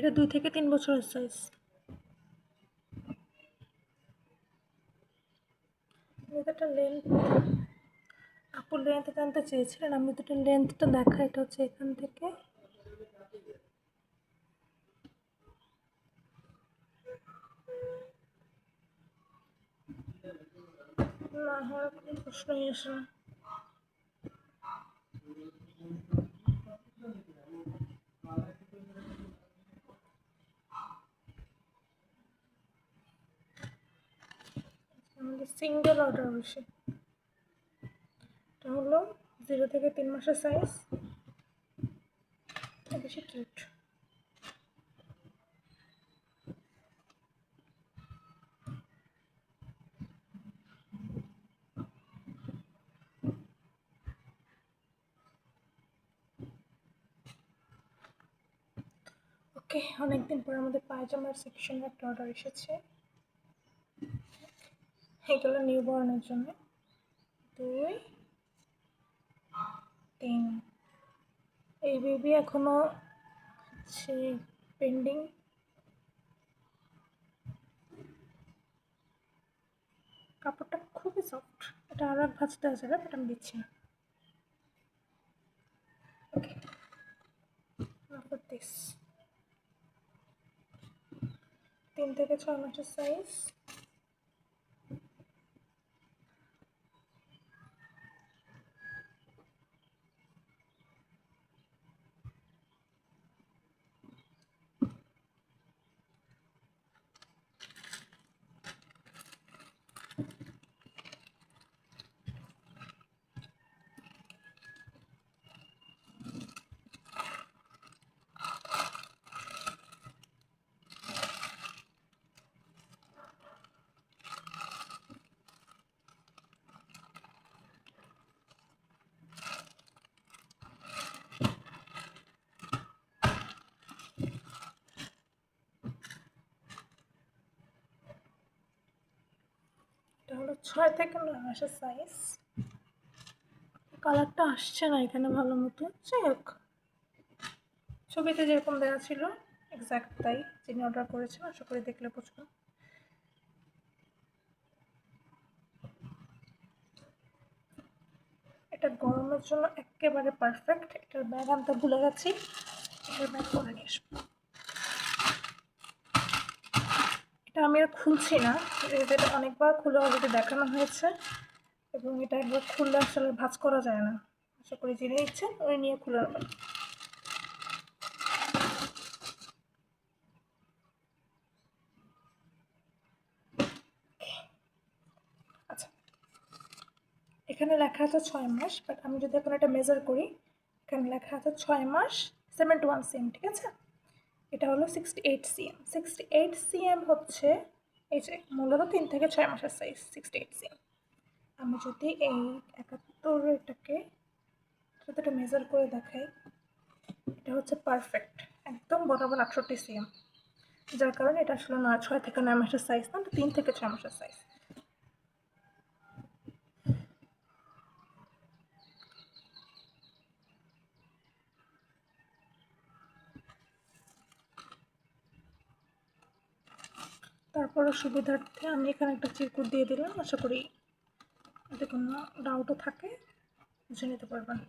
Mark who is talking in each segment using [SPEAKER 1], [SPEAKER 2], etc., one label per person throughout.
[SPEAKER 1] এটা দুই থেকে তিন বছরের সাইজ দুটোটা লেন্থ আপু লেন্থ জানতে চেয়েছিলেন আমি দুটো লেন্থটা দেখা এটা হচ্ছে এখান থেকে না আমার প্রশ্নই আসে না আমাদের সিঙ্গেল অর্ডার বসে এটা হলো জিরো থেকে তিন মাসের সাইজ বেশি কিউট অনেকদিন পর আমাদের পায়জামার সেকশনের একটা অর্ডার এসেছে এগুলো নিউবর্নের জন্য দুই তিন এই বেবি এখনও হচ্ছে পেন্ডিং কাপড়টা খুবই সফট এটা আরও এক ভাজতে আছে এটা আমি দিচ্ছি ওকে তিন থেকে ছয় মাসের সাইজ ছয় থেকে নয় মাসের সাইজ কালারটা আসছে না এখানে ভালো মতো যাই হোক ছবিতে যেরকম দেওয়া ছিল এক্স্যাক্ট তাই যিনি অর্ডার করেছেন আশা করি দেখলে বুঝবেন এটা গরমের জন্য একেবারে পারফেক্ট এটার ব্যাগ আনতে ভুলে গেছি এটার ব্যাগ করে নিয়ে আসবো আমি আর খুলছি না এটা অনেকবার খুলে অলরেডি দেখানো হয়েছে এবং এটা একবার খুললে আসলে ভাজ করা যায় না আশা করি জেনে নিচ্ছেন ওই নিয়ে খুলে নেবেন আচ্ছা। এখানে লেখা আছে ছয় মাস বাট আমি যদি এখন এটা মেজার করি এখানে লেখা আছে ছয় মাস সেভেন টু ওয়ান সেম ঠিক আছে এটা হলো sixty eight cm sixty eight cm হচ্ছে এই যে মূলত তিন থেকে ছয় মাসের সাইজ সিক্সটি এইট সিএম আমি যদি এই একাত্তর এটাকে যদি মেজার করে দেখাই এটা হচ্ছে পারফেক্ট একদম বরাবর আটষট্টি সিএম যার কারণে এটা আসলে না ছয় থেকে নয় মাসের সাইজ না তিন থেকে ছয় মাসের সাইজ তারপরে সুবিধার্থে আমি এখানে একটা চিরকুট দিয়ে দিলাম আশা করি এতে কোনো ডাউটও থাকে বুঝে নিতে পারবেন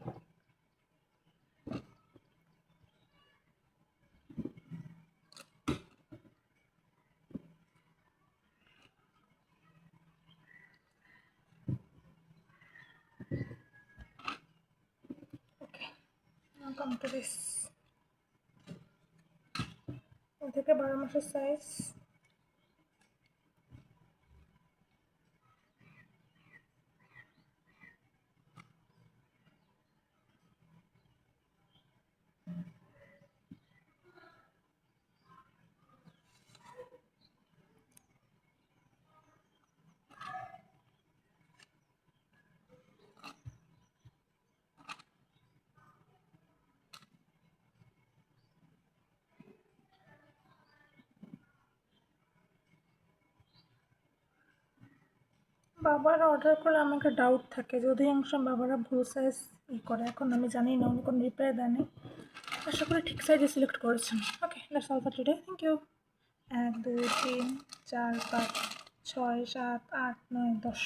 [SPEAKER 1] come থেকে বারো মাসের সাইজ বাবার অর্ডার করলে আমাকে ডাউট থাকে যদি অংশ বাবারা ভুল সাইজ ই করে এখন আমি জানি না উনি কোনো রিপ্লাই দেয়নি আশা করি ঠিক সাইজে সিলেক্ট করেছেন okay that's all for today thank you এক দুই তিন চার পাঁচ ছয় সাত আট নয় দশ